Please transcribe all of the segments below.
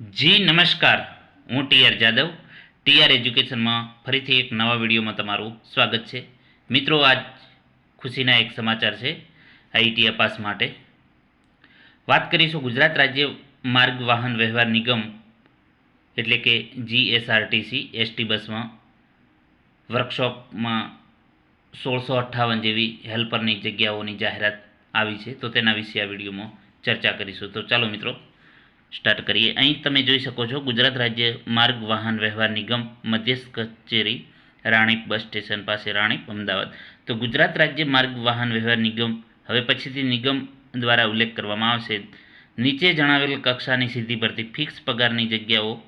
જી, નમસ્કાર. હું T R Jadav. TR એજ્યુકેશનમાં ફરીથી એક નવા વિડીયોમાં તમારું સ્વાગત છે. મિત્રો, આજ ખુશીના એક સમાચાર છે આઈટી અપાસ માટે. વાત કરીશું ગુજરાત રાજ્ય માર્ગ વાહન વ્યવહાર નિગમ એટલે કે જીએસઆરટીસી એસટી બસમાં વર્કશોપમાં સોળસો અઠ્ઠાવન જેવી હેલ્પરની જગ્યાઓની જાહેરાત આવી છે. તો તેના વિશે આ વિડીયોમાં ચર્ચા કરીશું. તો ચાલો મિત્રો સ્ટાર્ટ કરીએ. અહીં તમે જોઈ શકો છો ગુજરાત રાજ્ય માર્ગ વાહન વ્યવહાર નિગમ મધ્યસ્થ કચેરી, રાણીપ બસ સ્ટેશન પાસે રાણીપ, અમદાવાદ. તો ગુજરાત રાજ્ય માર્ગ વાહન વ્યવહાર નિગમ હવે પછીથી નિગમ દ્વારા ઉલ્લેખ કરવામાં આવશે. નીચે જણાવેલ કક્ષાની સીધી પરથી ફિક્સ પગારની જગ્યાઓ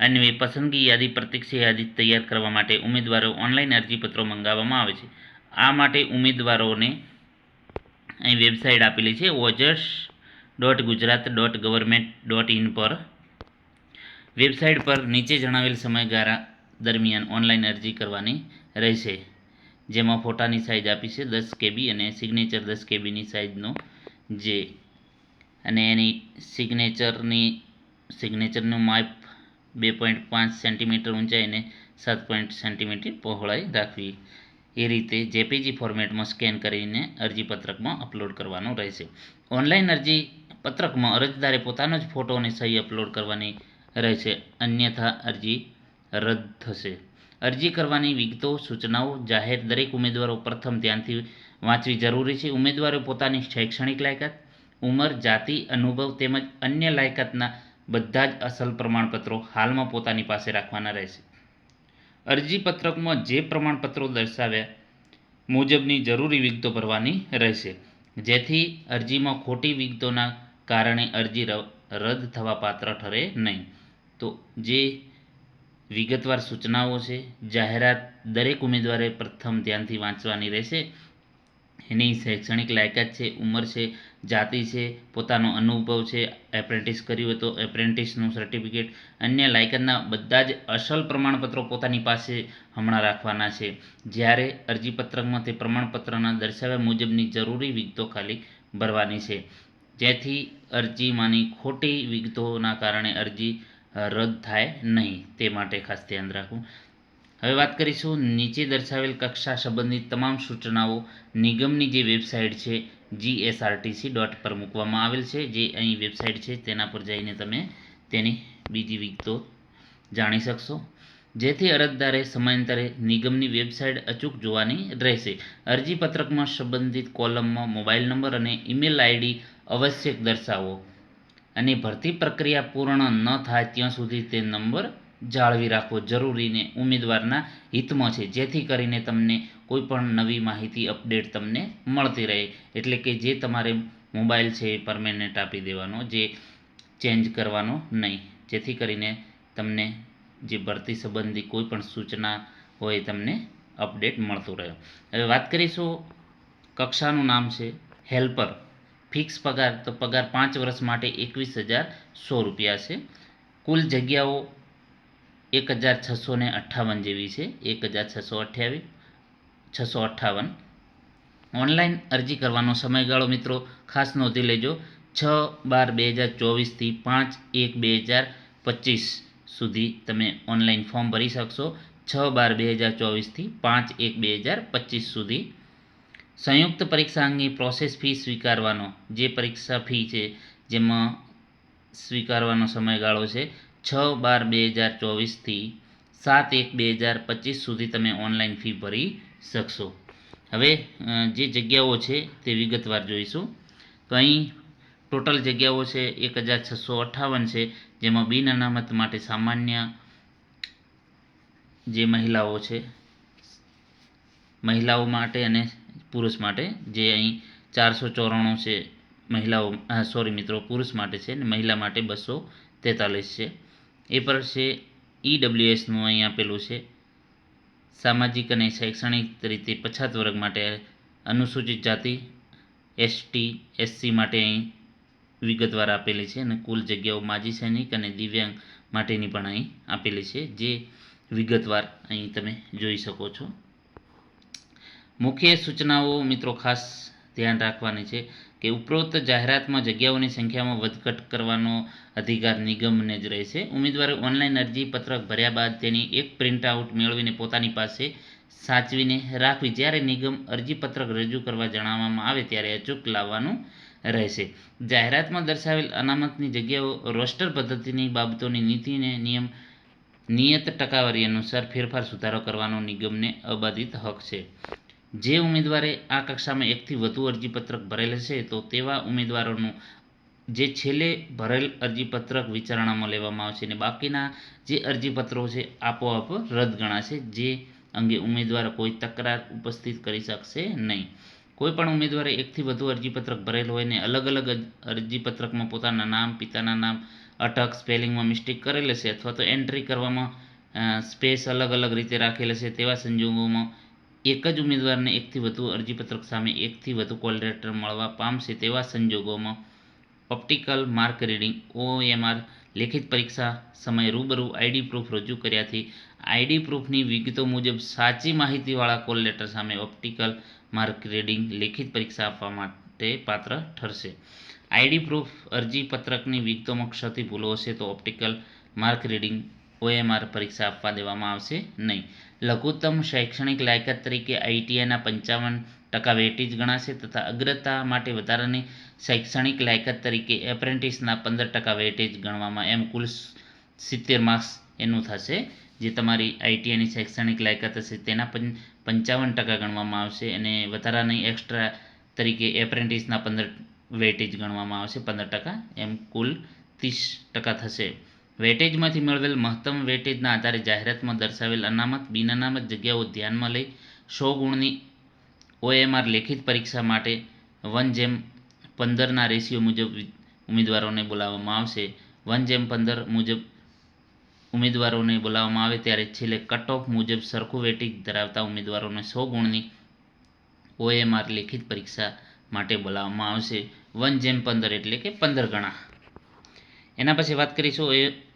અન્વયે પસંદગી યાદી પ્રતિક્ષા યાદી તૈયાર કરવા માટે ઉમેદવારો ઓનલાઈન અરજીપત્રો મંગાવવામાં આવે છે. આ માટે ઉમેદવારોને અહીં વેબસાઇટ આપેલી છે. Ojas dot Gujarat dot government dot in પર વેબસાઇટ પર નીચે જણાવેલ સમયગાળા દરમિયાન ઓનલાઈન અરજી કરવાની રહેશે. જેમાં ફોટાની સાઇઝ આપી છે દસ કેબી અને સિગ્નેચર દસ કેબીની સાઇઝનો જે અને એની સિગ્નેચરની સિગ્નેચરનું માપ બે પોઈન્ટ પાંચ સેન્ટીમીટર ઊંચાઈ અને સાત પોઈન્ટ સેન્ટીમીટર પહોળાઈ રાખવી. એ રીતે જેપીજી ફોર્મેટમાં સ્કેન કરીને અરજીપત્રકમાં અપલોડ કરવાનું રહેશે. ઓનલાઈન અરજી પત્રકમાં અરજદારે પોતાનો જ ફોટો અને સહી અપલોડ કરવાની રહેશે અન્યથા અરજી રદ થશે. અરજી કરવાની વિગતો, સૂચનાઓ, જાહેર દરેક ઉમેદવારો પ્રથમ ધ્યાનથી વાંચવી જરૂરી છે. ઉમેદવારો પોતાની શૈક્ષણિક લાયકાત, ઉંમર, જાતિ, અનુભવ તેમજ અન્ય લાયકાતના બધા જ અસલ પ્રમાણપત્રો હાલમાં પોતાની પાસે રાખવાના રહેશે. અરજી પત્રકમાં જે પ્રમાણપત્રો દર્શાવ્યા મુજબની જરૂરી વિગતો ભરવાની રહેશે. જેથી અરજીમાં ખોટી વિગતોના કારણે અરજી રદ થવા પાત્ર ઠરે નહીં. તો જે વિગતવાર સૂચનાઓ છે, જાહેરાત દરેક ઉમેદવારે પ્રથમ ધ્યાનથી વાંચવાની રહેશે. એની શૈક્ષણિક લાયકાત છે, ઉંમર છે, જાતિ છે, પોતાનો અનુભવ છે એપ્રેન્ટિસ કર્યું હોય તો એપ્રેન્ટિસનું સર્ટિફિકેટ અન્ય લાયકાતના બધા જ અસલ પ્રમાણપત્રો પોતાની પાસે હમણાં રાખવાના છે. જ્યારે અરજીપત્રકમાં તે પ્રમાણપત્રના દર્શાવ્યા મુજબની જરૂરી વિગતો ખાલી ભરવાની છે. જેથી અરજીમાંની ખોટી વિગતોના કારણે અરજી રદ થાય નહીં. તે માટે ખાસ ધ્યાન રાખવું. હવે વાત કરીશું નીચે દર્શાવેલ કક્ષા સંબંધિત તમામ સૂચનાઓ નિગમની જે વેબસાઇટ છે જીએસઆરટીસી ડોટ પર મૂકવામાં આવેલ છે. જે અહીં વેબસાઇટ છે, તેના પર જઈને તમે તેની બીજી વિગતો જાણી શકશો. જેથી અરજદારે સમયાંતરે નિગમની વેબસાઇટ અચૂક જોવાની રહેશે. અરજીપત્રકમાં સંબંધિત કોલમમાં મોબાઈલ નંબર અને ઈમેલ આઈડી આવશ્યક દર્શાવો. અને ભરતી પ્રક્રિયા પૂર્ણ ન થાય ત્યાં સુધી તે નંબર જાળવી રાખવો જરૂરીને ઉમેદવારના હિતમાં છે. જેથી કરીને તમને કોઈ પણ નવી માહિતી, અપડેટ તમને મળતી રહે. એટલે કે જે તમારે મોબાઈલ છે એ પરમેનન્ટ આપી દેવાનો, જે ચેન્જ કરવાનો નહીં. જેથી કરીને તમને જે ભરતી સંબંધી કોઈ પણ સૂચના હોય તમને અપડેટ મળતું રહે. હવે વાત કરીશું કક્ષાનું નામ છે હેલ્પર ફિક્સ પગાર, તો પગાર પાંચ વર્ષ માટે એકવીસ હજાર સો રૂપિયા છે. કુલ જગ્યાઓ એક હજાર છસો ને અઠ્ઠાવન જેવી છે. એક હજાર છસો અઠ્યાવીસ, છસો અઠ્ઠાવન. ઓનલાઈન અરજી કરવાનો સમયગાળો મિત્રો ખાસ નોંધી લેજો. છ બાર બે હજાર ચોવીસથી પાંચ એક બે હજાર પચીસ સુધી તમે ઓનલાઈન ફોર્મ ભરી શકશો. છ બાર બે હજાર ચોવીસથી પાંચ એક બે હજાર પચીસ સુધી. સંયુક્ત પરીક્ષા અંગે પ્રોસેસ ફી સ્વીકારવાનો, જે પરીક્ષા ફી છે, જેમાં સ્વીકારવાનો સમયગાળો છે, છ બાર બે હજાર ચોવીસથી સાત એક બે હજાર પચીસ સુધી તમે ઓનલાઈન ફી ભરી શકશો. હવે જે જગ્યાઓ છે તે વિગતવાર જોઈશું. તો અહીં ટોટલ જગ્યાઓ છે એક હજાર છસો અઠ્ઠાવન છે, જેમાં બિન અનામત માટે સામાન્ય જે મહિલાઓ છે, મહિલાઓ માટે અને પુરુષ માટે, જે અહીં ચારસો ચોરાણું છે મહિલાઓ સોરી મિત્રો, પુરુષ માટે છે અને મહિલા માટે બસો તેતાલીસ છે. એ પર છે ઈડબ્લ્યુએસનું અહીં આપેલું છે. સામાજિક અને શૈક્ષણિક રીતે પછાત વર્ગ માટે અનુસૂચિત જાતિ એસટી એસસી માટે અહીં વિગતવાર આપેલી છે અને કુલ જગ્યાઓ માજી સૈનિક અને દિવ્યાંગ માટેની પણ અહીં આપેલી છે, જે વિગતવાર અહીં તમે જોઈ શકો છો. મુખ્ય સૂચનાઓ મિત્રો ખાસ ધ્યાન રાખવાની છે કે ઉપરોક્ત જાહેરાતમાં જગ્યાઓની સંખ્યામાં વધઘટ કરવાનો અધિકાર નિગમને જ રહેશે. ઉમેદવારે ઓનલાઈન અરજી પત્રક ભર્યા બાદ તેની એક પ્રિન્ટઆઉટ મેળવીને પોતાની પાસે સાચવીને રાખવી. જ્યારે નિગમ અરજીપત્રક રજૂ કરવા જણાવવામાં આવે ત્યારે અચૂક લાવવાનું રહેશે. જાહેરાતમાં દર્શાવેલ અનામતની જગ્યાઓ, રોસ્ટર પદ્ધતિની બાબતોની નીતિને નિયમ, નિયત ટકાવારી અનુસાર ફેરફાર સુધારો કરવાનો નિગમને અબાધિત હક છે. જે ઉમેદવારે આ કક્ષામાં એકથી વધુ અરજીપત્રક ભરેલ છે, તો તેવા ઉમેદવારોનું જે છેલ્લે ભરેલ અરજીપત્રક વિચારણામાં લેવામાં આવશે અને બાકીના જે અરજીપત્રો છે, આપોઆપ રદ ગણાશે, જે અંગે ઉમેદવાર કોઈ તકરાર ઉપસ્થિત કરી શકશે નહીં. કોઈપણ ઉમેદવારે એકથી વધુ અરજીપત્રક ભરેલ હોય ને અલગ અલગ અરજીપત્રકમાં પોતાના નામ, પિતાના નામ, અટક, સ્પેલિંગમાં મિસ્ટેક કરેલ હશે અથવા તો એન્ટ્રી કરવામાં સ્પેસ અલગ અલગ રીતે રાખેલ હશે તેવા સંજોગોમાં એક જ ઉમેદવારને એકથી વધુ અરજીપત્રક સામે એકથી વધુ કોલ લેટર મળવા પામશે તેવા સંજોગોમાં ઓપ્ટિકલ માર્ક રીડિંગ ઓએમઆર લેખિત પરીક્ષા સમયે રૂબરૂ આઈડી પ્રૂફ રજૂ કર્યાથી આઈડી પ્રૂફની વિગતો મુજબ સાચી માહિતીવાળા કોલ લેટર સામે ઓપ્ટિકલ માર્ક રીડિંગ લેખિત પરીક્ષા આપવા માટે પાત્ર ઠરશે. આઈડી પ્રૂફ અરજી પત્રકની વિગતોમાં ક્ષતિ ભૂલો હશે તો ઓપ્ટિકલ માર્ક રીડિંગ ઓએમઆર પરીક્ષા આપવા દેવામાં આવશે નહીં. લઘુત્તમ શૈક્ષણિક લાયકાત તરીકે આઈટીઆઈના પંચાવન ટકા વેટેજ ગણાશે તથા અગ્રતા માટે વધારાની શૈક્ષણિક લાયકાત તરીકે એપ્રેન્ટિસના પંદર ટકા વેટેજ ગણવામાં એમ કુલ સિત્તેર માર્ક્સ એનું થશે, જે તમારી આઈટીઆઈની શૈક્ષણિક લાયકાત હશે તેના પંચાવન ટકા ગણવામાં આવશે અને વધારાની એક્સ્ટ્રા તરીકે એપ્રેન્ટિસના પંદર વેટેજ ગણવામાં આવશે પંદર ટકા એમ કુલ ત્રીસ ટકા થશે. વેટેજમાંથી મેળવેલ મહત્તમ વેટેજના આધારે જાહેરાતમાં દર્શાવેલ અનામત બિન અનામત જગ્યાઓ ધ્યાનમાં લઈ સો ગુણની ઓએમઆર લેખિત પરીક્ષા માટે વન જેમ પંદરના રેશિયો મુજબ ઉમેદવારોને બોલાવવામાં આવશે. વન જેમ પંદર મુજબ ઉમેદવારોને બોલાવવામાં આવે ત્યારે છેલ્લે કટ ઓફ મુજબ સરખું વેટેજ ધરાવતા ઉમેદવારોને સો ગુણની ઓએમઆર લેખિત પરીક્ષા માટે બોલાવવામાં આવશે. વન જેમ પંદર એટલે કે પંદર ગણા. એના પછી વાત કરીશું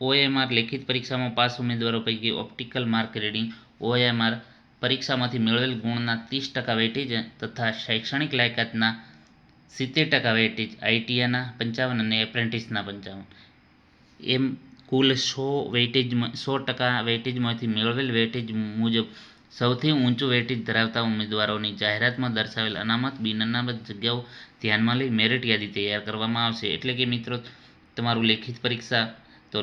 ઓએમઆર લેખિત પરીક્ષામાં પાસ ઉમેદવારો પૈકી ઓપ્ટિકલ માર્ક રીડિંગ ઓએમઆર પરીક્ષામાંથી મેળવેલ ગુણના ત્રીસ ટકા વેટેજ તથા શૈક્ષણિક લાયકાતના સિત્તેર ટકા વેટેજ આઈટીઆઈના પંચાવન અને એપ્રેન્ટિસના પંચાવન. એમ કુલ સો વેટેજ સો ટકા વેટેજમાંથી મેળવેલ વેટેજ મુજબ સૌથી ઊંચું વેટેજ ધરાવતા ઉમેદવારોની જાહેરાતમાં દર્શાવેલ અનામત બિન અનામત જગ્યાઓ ધ્યાનમાં લઈ મેરિટ યાદી તૈયાર કરવામાં આવશે. એટલે કે મિત્રો તમારું લેખિત પરીક્ષા, તો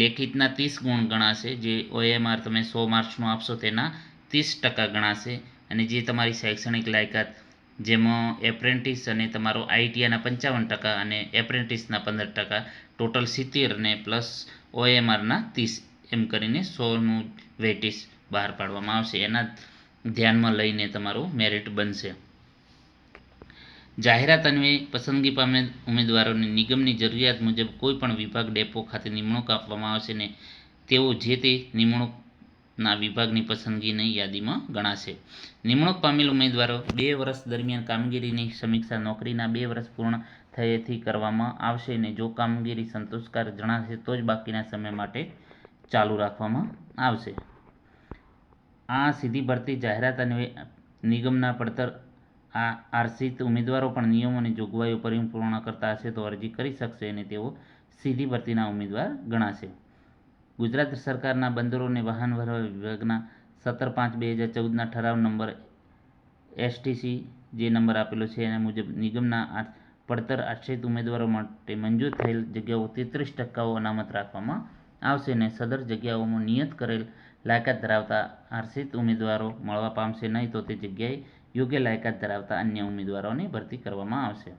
લેખિતના ત્રીસ ગુણ ગણાશે, જે ઓએમઆર તમે સો માર્ક્સનું આપશો તેના ત્રીસ ટકા ગણાશે. અને જે તમારી શૈક્ષણિક લાયકાત, જેમાં એપ્રેન્ટિસ અને તમારો આઈટીઆઈના પંચાવન ટકા અને એપ્રેન્ટિસના પંદર ટકા ટોટલ સિત્તેર અને પ્લસ ઓએમઆરના ત્રીસ, એમ કરીને સોનું વેટેજ બહાર પાડવામાં આવશે. એના ધ્યાનમાં લઈને તમારું મેરિટ બનશે. જાહેરાત અન્વયે પસંદગી પામેલ ઉમેદવારોને નિગમની જરૂરિયાત મુજબ કોઈ પણ વિભાગ ડેપો ખાતે નિમણૂક આપવામાં આવશે ને તેઓ જે તે નિમણૂકના વિભાગની પસંદગીની યાદીમાં ગણાશે. નિમણૂક પામેલ ઉમેદવારો બે વર્ષ દરમિયાન કામગીરીની સમીક્ષા નોકરીના બે વર્ષ પૂર્ણ થયેથી કરવામાં આવશે અને જો કામગીરી સંતોષકારક જણાશે તો જ બાકીના સમય માટે ચાલુ રાખવામાં આવશે. આ સીધી ભરતી જાહેરાત અન્વયે નિગમના પડતર આ આરક્ષિત ઉમેદવારો પણ નિયમો અને જોગવાઈઓ પરિપૂર્ણ કરતા હશે તો અરજી કરી શકશે અને તેઓ સીધી ભરતીના ઉમેદવાર ગણાશે. ગુજરાત સરકારના બંદરો અને વાહન વ્યવહાર વિભાગના સત્તર પાંચ બે હજાર ચૌદના ઠરાવ નંબર એસટીસી જે નંબર આપેલો છે એના મુજબ નિગમના આઠ પડતર આશ્રિત ઉમેદવારો માટે મંજૂર થયેલ જગ્યાઓ તેત્રીસ ટકાઓ અનામત રાખવામાં આવશે અને સદર જગ્યાઓમાં નિયત કરેલ લાયકાત ધરાવતા આશ્રિત ઉમેદવારો મળવા પામશે નહીં તો તે જગ્યાએ યોગ્ય લાયકાત ધરાવતા અન્ય ઉમેદવારોની ભરતી કરવામાં આવશે.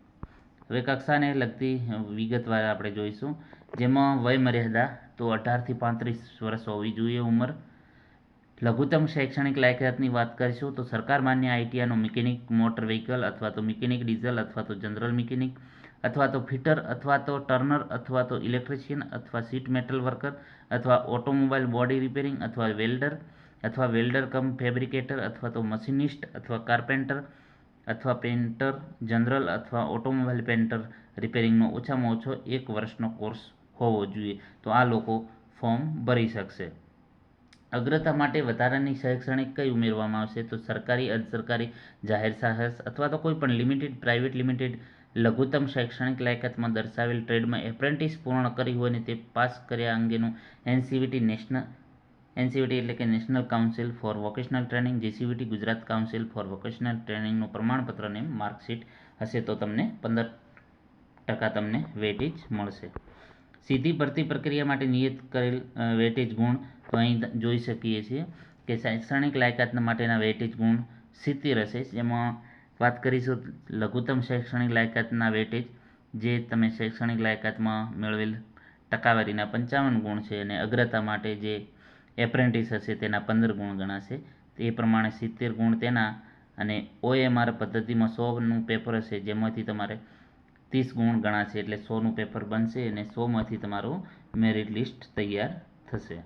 હવે કક્ષાને લગતી વિગતવાર આપણે જોઈશું. જેમાં વય મર્યાદા તો અઢારથી પાંત્રીસ વર્ષ હોવી જોઈએ ઉંમર. લઘુત્તમ શૈક્ષણિક લાયકાતની વાત કરીશું તો સરકાર માન્ય આઈટીઆઈનો મિકેનિક મોટર વ્હીકલ અથવા તો મિકેનિક ડીઝલ અથવા તો જનરલ મિકેનિક અથવા તો ફિટર અથવા તો ટર્નર અથવા તો ઇલેક્ટ્રિશિયન અથવા સીટ મેટલ વર્કર અથવા ઓટોમોબાઈલ બોડી રિપેરિંગ અથવા વેલ્ડર અથવા વેલ્ડર કમ ફેબ્રિકેટર અથવા તો મશીનિસ્ટ અથવા કાર્પેન્ટર અથવા પેન્ટર જનરલ અથવા ઓટોમોબાઈલ પેન્ટર રિપેરિંગનો ઓછામાં ઓછો એક વર્ષનો કોર્સ હોવો જોઈએ. તો આ લોકો ફોર્મ ભરી શકશે. અગ્રતા માટે વધારાની શૈક્ષણિક કઈ ઉમેરવામાં આવશે? તો સરકારી અર્ધ જાહેર સાહસ અથવા તો કોઈ પણ લિમિટેડ, પ્રાઇવેટ લિમિટેડ લઘુત્તમ શૈક્ષણિક લાયકાતમાં દર્શાવેલ ટ્રેડમાં એપ્રેન્ટિસ પૂર્ણ કરી હોય ને તે પાસ કર્યા અંગેનું એનસીવીટી નેશનલ એનસીવીટી એટલે કે national council for vocational training GCVT Gujarat council for vocational ટ્રેનિંગનું પ્રમાણપત્ર અને માર્કશીટ હશે તો તમને પંદર ટકા તમને વેટેજ મળશે. સીધી ભરતી પ્રક્રિયા માટે નિયત કરેલ વેટેજ ગુણ તો અહીં જોઈ શકીએ છીએ કે શૈક્ષણિક લાયકાતના માટેના વેટેજ ગુણ સિત્તેર હશે. જેમાં વાત કરીશું લઘુત્તમ શૈક્ષણિક લાયકાતના વેટેજ જે તમે શૈક્ષણિક લાયકાતમાં મેળવેલ ટકાવારીના પંચાવન ગુણ છે અને અગ્રતા માટે જે એપ્રેન્ટિસ હશે, તેના પંદર ગુણ ગણાશે. તે પ્રમાણે સિત્તેર ગુણ તેના અને ઓએમઆર પદ્ધતિમાં સોનું પેપર હશે, જેમાંથી તમારે ત્રીસ ગુણ ગણાશે, એટલે સોનું પેપર બનશે અને સોમાંથી તમારું મેરિટ લિસ્ટ તૈયાર થશે.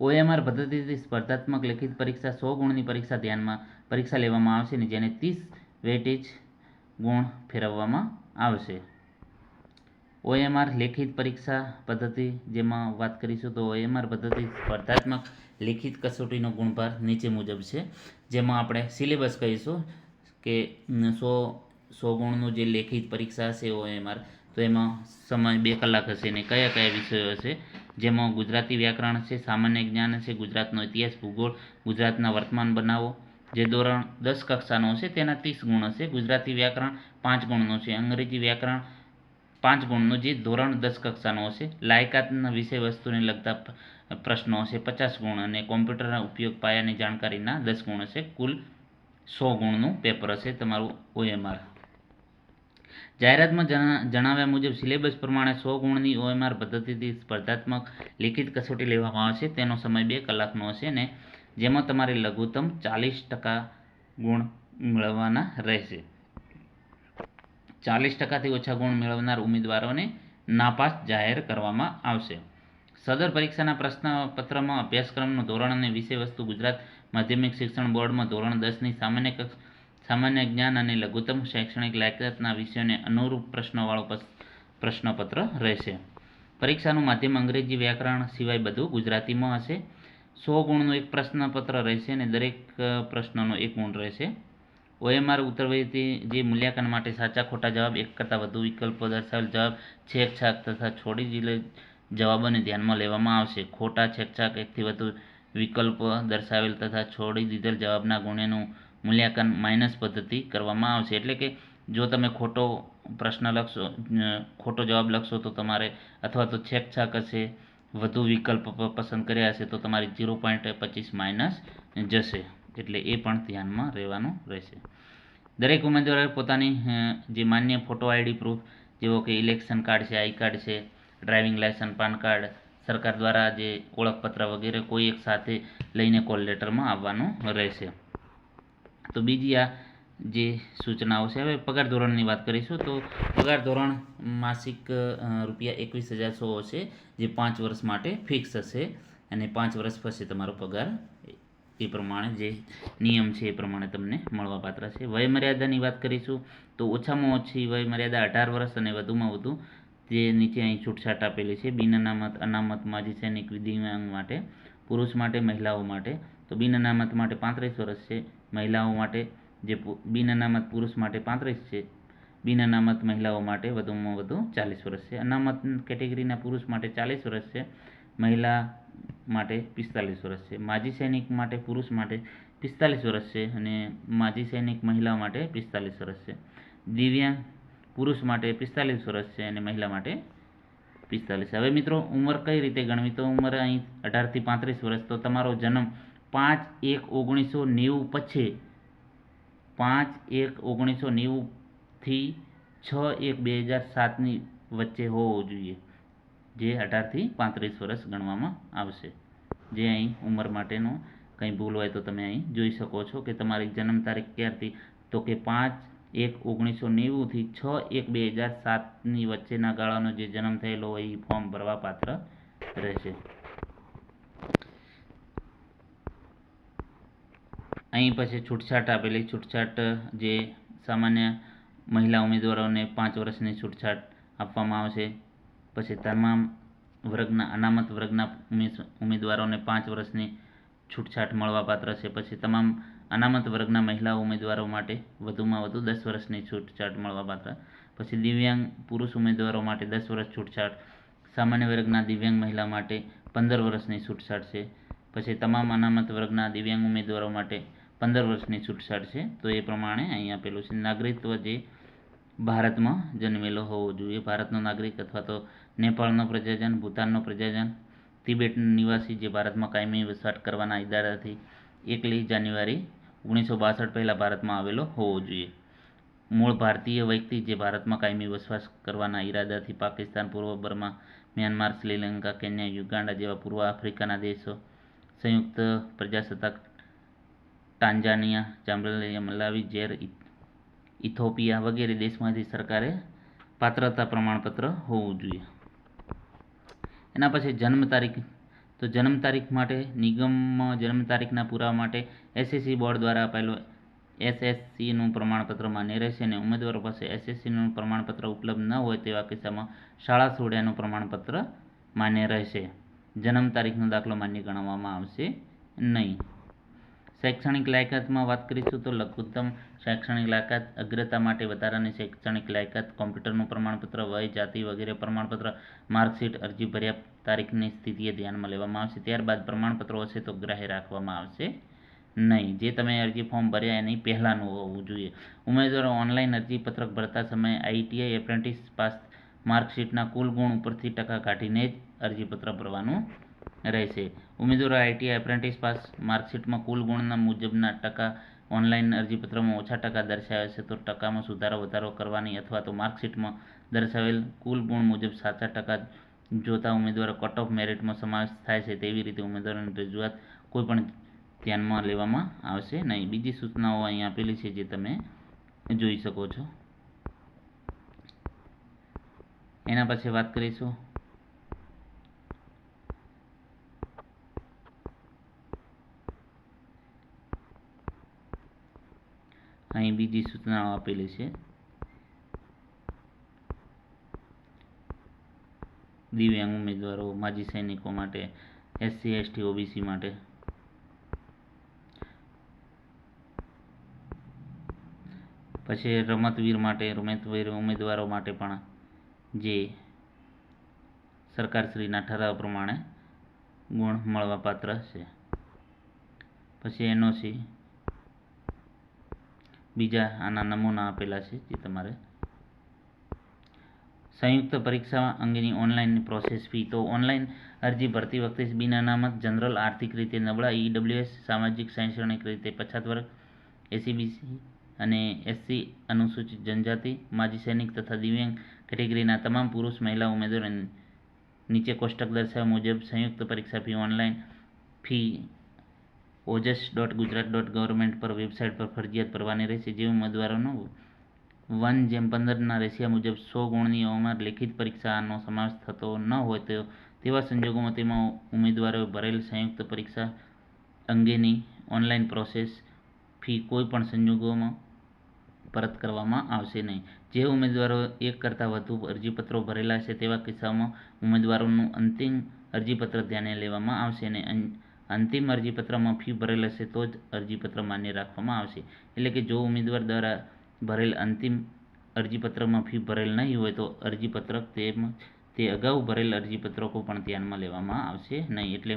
ઓએમઆર પદ્ધતિથી સ્પર્ધાત્મક લેખિત પરીક્ષા, સો ગુણની પરીક્ષા ધ્યાનમાં પરીક્ષા લેવામાં આવશે ને જેને ત્રીસ વેટેજ ગુણ ફેરવવામાં આવશે. ઓએમઆર લેખિત પરીક્ષા પદ્ધતિ જેમાં વાત કરીશું તો ઓએમઆર પદ્ધતિ સ્પર્ધાત્મક લેખિત કસોટીનો ગુણભાર નીચે મુજબ છે. જેમાં આપણે સિલેબસ કહીશું કે સો સો ગુણનું જે લેખિત પરીક્ષા હશે ઓએમઆર તો એમાં સમય બે કલાક હશે ને કયા કયા વિષયો હશે? જેમાં ગુજરાતી વ્યાકરણ છે સામાન્ય જ્ઞાન હશે, ગુજરાતનો ઇતિહાસ, ભૂગોળ, ગુજરાતના વર્તમાન બનાવો, જે ધોરણ દસ કક્ષાનો હશે તેના ત્રીસ ગુણ હશે, ગુજરાતી વ્યાકરણ પાંચ ગુણનું છે, અંગ્રેજી વ્યાકરણ પાંચ ગુણનું જે ધોરણ દસ કક્ષાનો હશે, લાયકાતના વિષય વસ્તુને લગતા પ્રશ્નો હશે પચાસ ગુણ અને કોમ્પ્યુટરના ઉપયોગ પાયાની જાણકારીના દસ ગુણ હશે, કુલ સો ગુણનું પેપર હશે તમારું ઓએમઆર. જાહેરાતમાં જણા- જણાવ્યા મુજબ સિલેબસ પ્રમાણે સો ગુણની ઓએમઆર પદ્ધતિથી સ્પર્ધાત્મક લિખિત કસોટી લેવામાં આવશે, તેનો સમય બે કલાકનો હશે ને જેમાં તમારે લઘુત્તમ ચાલીસ ટકા ગુણ મેળવવાના રહેશે. ચાલીસ ટકાથી ઓછા ગુણ મેળવનાર ઉમેદવારોને નાપાસ જાહેર કરવામાં આવશે. સદર પરીક્ષાના પ્રશ્નપત્રમાં અભ્યાસક્રમનું ધોરણ અને વિષયવસ્તુ ગુજરાત માધ્યમિક શિક્ષણ બોર્ડમાં ધોરણ દસની સામાન્ય કક્ષ, સામાન્ય જ્ઞાન અને લઘુત્તમ શૈક્ષણિક લાયકાતના વિષયોને અનુરૂપ પ્રશ્નોવાળો પ્રશ્નપત્ર રહેશે. પરીક્ષાનું માધ્યમ અંગ્રેજી વ્યાકરણ સિવાય બધું ગુજરાતીમાં હશે. સો ગુણનું એક પ્રશ્નપત્ર રહેશે અને દરેક પ્રશ્નનો એક ગુણ રહેશે. ઓએમઆર ઉત્તરવયથી જે મૂલ્યાંકન માટે સાચા ખોટા જવાબ, એક કરતાં વધુ વિકલ્પો દર્શાવેલ જવાબ છેકછાક તથા છોડી દીધેલ જવાબોને ધ્યાનમાં લેવામાં આવશે. ખોટા છેકછાક એકથી વધુ વિકલ્પ દર્શાવેલ તથા છોડી દીધેલ જવાબના ગુણેનું મૂલ્યાંકન માઇનસ પદ્ધતિ કરવામાં આવશે. એટલે કે જો તમે ખોટો પ્રશ્ન લખશો ખોટો જવાબ લખશો, તો તમારે અથવા તો છેકછાક હશે, વધુ વિકલ્પ પસંદ કર્યા હશે, તો તમારી ઝીરો પોઈન્ટ પચીસ માઇનસ જશે. એટલે એ પણ ધ્યાનમાં રહેવાનું રહેશે. દરેક ઉમેદવારે પોતાની જે માન્ય ફોટો આઈડી પ્રૂફ જેવો કે ઇલેક્શન કાર્ડ છે આઈ કાર્ડ છે ડ્રાઇવિંગ લાયસન્સ પાન કાર્ડ સરકાર દ્વારા જે ઓળખપત્ર વગેરે કોઈ એક સાથે લઈને કોલ લેટરમાં આવવાનું રહેશે. તો બીજી આ જે સૂચનાઓ છે, હવે પગાર ધોરણની વાત કરીશું તો પગાર ધોરણ માસિક રૂપિયા એકવીસ હજાર સો હશે, જે પાંચ વર્ષ માટે ફિક્સ હશે. અને પાંચ વર્ષ પછી તમારો પગાર એ- પ્રમાણે જે નિયમ છે એ પ્રમાણે તમને મળવાપાત્ર છે. વયમર્યાદાની વાત કરીશું તો ઓછામાં ઓછી વયમર્યાદા અઢાર વર્ષ અને વધુમાં વધુ જે નીચે અહીં છૂટછાટ આપેલી છે. બિન અનામત અનામતમાં જે સૈનિક દિવ્યાંગ માટે, પુરુષ માટે, મહિલાઓ માટે. તો બિન અનામત માટે પાંત્રીસ વર્ષ છે. મહિલાઓ માટે જે બિન અનામત પુરુષ માટે પાંત્રીસ છે. બિન અનામત મહિલાઓ માટે વધુમાં વધુ ચાલીસ વર્ષ છે. અનામત કેટેગરીના પુરુષ માટે ચાલીસ વર્ષ છે. મહિલા માટે પિસ્તાલીસ વર્ષ છે. માજી સૈનિક માટે પુરુષ માટે પિસ્તાલીસ વર્ષ છે અને માજી સૈનિક મહિલા માટે પિસ્તાલીસ વર્ષ છે. દિવ્યાંગ પુરુષ માટે પિસ્તાલીસ વર્ષ છે અને મહિલા માટે પિસ્તાલીસ. હવે મિત્રો, ઉંમર કઈ રીતે ગણવી? તો ઉંમર અહીં અઢારથી પાંત્રીસ વર્ષ. તો તમારો જન્મ પાંચ એક ઓગણીસો નેવું પછી પાંચ એક ઓગણીસો નેવુંથી છ એક બે હજાર સાતની વચ્ચે હોવો જોઈએ. જે અઢારથી પાંત્રીસ વર્ષ ગણવામાં આવશે. જે અહીં ઉંમર માટેનો કંઈ ભૂલ હોય તો તમે અહીં જોઈ શકો છો કે તમારી જન્મ તારીખ ક્યારથી? તો કે પાંચ એક ઓગણીસો નેવુંથી છ એક બે હજાર સાતની વચ્ચેના ગાળાનો જે જન્મ થયેલો હોય એ ફોર્મ ભરવા પાત્ર રહેશે. અહીં પછી છૂટછાટ આપેલી. છૂટછાટ જે સામાન્ય મહિલા ઉમેદવારોને પાંચ વર્ષની છૂટછાટ આપવામાં આવશે. પછી તમામ વર્ગના, અનામત વર્ગના ઉમેદવારોને પાંચ વર્ષની છૂટછાટ મળવાપાત્ર છે. પછી તમામ અનામત વર્ગના મહિલા ઉમેદવારો માટે વધુમાં વધુ દસ વર્ષની છૂટછાટ મળવાપાત્ર પછી દિવ્યાંગ પુરુષ ઉમેદવારો માટે દસ વર્ષ છૂટછાટ. સામાન્ય વર્ગના દિવ્યાંગ મહિલા માટે પંદર વર્ષની છૂટછાટ છે. પછી તમામ અનામત વર્ગના દિવ્યાંગ ઉમેદવારો માટે પંદર વર્ષની છૂટછાટ છે. તો એ પ્રમાણે અહીં આપેલું છે. નાગરિકત્વ જે ભારતમાં જન્મેલો હોવો જોઈએ. ભારતનો નાગરિક અથવા તો નેપાળનો પ્રજાજન, ભૂતાનનો પ્રજાજન તિબેટ નિવાસી જે ભારતમાં કાયમી વસવાટ કરવાના ઈરાદાથી એકલી જાન્યુઆરી ઓગણીસો બાસઠ પહેલાં ભારતમાં આવેલો હોવો જોઈએ. મૂળ ભારતીય વ્યક્તિ જે ભારતમાં કાયમી વસવાટ કરવાના ઈરાદાથી પાકિસ્તાન, પૂર્વ Burma, Myanmar, Sri Lanka, Kenya Uganda જેવા પૂર્વ આફ્રિકાના દેશો, સંયુક્ત પ્રજાસત્તાક ટાંજાનિયા જામ્બલિયા મલાવી, ઝેર ઇથોપિયા વગેરે દેશમાંથી સરકારે પાત્રતા પ્રમાણપત્ર હોવું જોઈએ. એના પછી જન્મ તારીખ. તો જન્મ તારીખ માટે, નિગમમાં જન્મ તારીખના પુરાવા માટે એસએસસી બોર્ડ દ્વારા અપાયેલો એસએસસીનું પ્રમાણપત્ર માન્ય રહેશે અને ઉમેદવારો પાસે એસએસસીનું પ્રમાણપત્ર ઉપલબ્ધ ન હોય તેવા કિસ્સામાં શાળા છોડ્યાનું પ્રમાણપત્ર માન્ય રહેશે. જન્મ તારીખનો દાખલો માન્ય ગણવામાં આવશે નહીં. શૈક્ષણિક લાયકાતમાં વાત કરીશું તો લઘુત્તમ શૈક્ષણિક લાયકાત અગ્રતા માટે વધારાની શૈક્ષણિક લાયકાત કોમ્પ્યુટરનું પ્રમાણપત્ર, વય, જાતિ વગેરે પ્રમાણપત્ર, માર્કશીટ અરજી ભર્યા તારીખની સ્થિતિએ ધ્યાનમાં લેવામાં આવશે. ત્યારબાદ પ્રમાણપત્રો હશે તો ગ્રાહ્ય રાખવામાં આવશે નહીં. જે તમે અરજી ફોર્મ ભર્યા એની પહેલાંનું હોવું જોઈએ. ઉમેદવારો ઓનલાઈન અરજી પત્રક ભરતા સમયે આઈટીઆઈ એપ્રેન્ટિસ પાસ માર્કશીટના કુલ ગુણ ઉપરથી ટકા કાઢીને જ અરજીપત્ર ભરવાનું રહેશે. ઉમેદવારો આઈટીઆઈ એપ્રેન્ટિસ પાસ માર્કશીટમાં કુલ ગુણના મુજબના ટકા, ઓનલાઈન અરજીપત્રમાં ઓછા ટકા દર્શાવે છે, તો ટકામાં સુધારો વધારો કરવાની અથવા તો માર્કશીટમાં દર્શાવેલ કુલ ગુણ મુજબ સાચા ટકા જોતા ઉમેદવારો કટ ઓફ મેરિટમાં સમાવેશ થાય છે, તેવી રીતે ઉમેદવારોની રજૂઆત કોઈ પણ ધ્યાનમાં લેવામાં આવશે નહીં. બીજી સૂચનાઓ અહીં આપેલી છે જે તમે જોઈ શકો છો. એના પછી વાત કરીશું અહીં બીજી સૂચનાઓ આપેલી છે. દિવ્યાંગ ઉમેદવારો, માજી સૈનિકો માટે એસસી એસટી ઓબીસી માટે. પછી રમતવીર માટે, રમતવીર ઉમેદવારો માટે પણ જે સરકારશ્રીના ઠરાવ પ્રમાણે ગુણ મળવાપાત્ર છે. પછી એનઓસી બીજા આના નમૂના આપેલા છે જે તમારે. સંયુક્ત પરીક્ષા અંગેની ઓનલાઈન પ્રોસેસ ફી તો ઓનલાઈન અરજી ભરતી વખતે બિન અનામત જનરલ આર્થિક રીતે નબળા ઈડબ્લ્યુએસ સામાજિક શૈક્ષણિક રીતે પછાત વર્ગ એસીબીસી અને એસસી અનુસૂચિત જનજાતિ, માજી સૈનિક તથા દિવ્યાંગ કેટેગરીના તમામ પુરુષ, મહિલા, ઉમેદવારો નીચે કોષ્ટક દર્શાવ્યા મુજબ સંયુક્ત પરીક્ષા fee online fee Ojas dot Gujarat dot government પર વેબસાઇટ પર ફરજિયાત ભરવાની રહેશે. જે ઉમેદવારોનો વન જેમ પંદરના રેશિયા મુજબ સો ગુણની અવમાર લેખિત પરીક્ષાનો સમાવેશ થતો ન હોય તો તેવા સંજોગોમાં તેમાં ઉમેદવારોએ ભરેલ સંયુક્ત પરીક્ષા અંગેની ઓનલાઈન પ્રોસેસ ફી કોઈ પણ સંજોગોમાં પરત કરવામાં આવશે નહીં. જે ઉમેદવારો એક કરતાં વધુ અરજીપત્રો ભરેલા છે તેવા કિસ્સામાં ઉમેદવારોનું અંતિમ અરજીપત્ર ધ્યાને લેવામાં આવશે અન- અંતિમ અરજીપત્રમાં ફી ભરેલ હશે તો જ અરજીપત્ર માન્ય રાખવામાં આવશે. એટલે કે જો ઉમેદવાર દ્વારા ભરેલ અંતિમ અરજીપત્રમાં ફી ભરેલ નહીં હોય તો અરજીપત્રક તેમ તે અગાઉ ભરેલ અરજીપત્રકો પણ ધ્યાનમાં લેવામાં આવશે નહીં. એટલે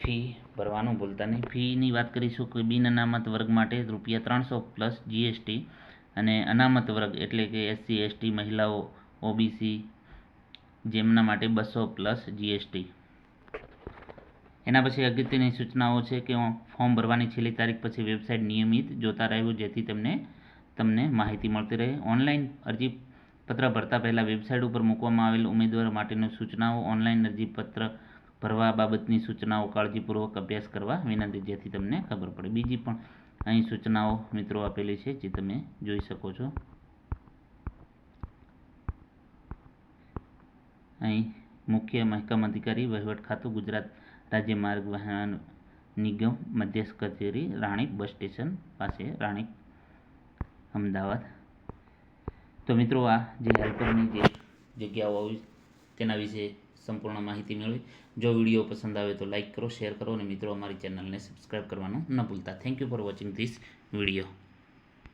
ફી ભરવાનું ભૂલતા નહીં. ફીની વાત કરીશું કે બિન અનામત વર્ગ માટે રૂપિયા ત્રણસો પ્લસ જીએસટી અને અનામત વર્ગ એટલે કે એસસી, એસટી, મહિલાઓ, ઓબીસી જેમના માટે બસો પ્લસ જીએસટી. એના પછી અગત્યની સૂચનાઓ છે કે ફોર્મ ભરવાની છેલ્લી તારીખ પછી વેબસાઇટ નિયમિત જોતા રહેવું જેથી તમને તમને માહિતી મળતી રહે. ઓનલાઈન અરજી પત્ર ભરતા પહેલાં વેબસાઇટ ઉપર મૂકવામાં આવેલ ઉમેદવાર માટેની સૂચનાઓ, ઓનલાઈન અરજી પત્ર ભરવા બાબતની સૂચનાઓ કાળજીપૂર્વક અભ્યાસ કરવા વિનંતી, જેથી તમને ખબર પડે. બીજી પણ અહીં સૂચનાઓ મિત્રો આપેલી છે, જે તમે જોઈ શકો છો. અહીં મુખ્ય મહેકમ અધિકારી વહીવટ ખાતું ગુજરાત રાજ્ય માર્ગ વાહન નિગમ મધ્યસ્થ કચેરી, રાણીપ બસ સ્ટેશન પાસે, રાણીપ અમદાવાદ. તો મિત્રો, આ જે હેલ્પરની જે જગ્યાઓ આવી તેના વિશે સંપૂર્ણ માહિતી મેળવી. જો વીડિયો પસંદ આવે તો લાઇક કરો, શેર કરો અને મિત્રો, અમારી ચેનલને સબસ્ક્રાઈબ કરવાનું ન ભૂલતા. Thank you for watching this video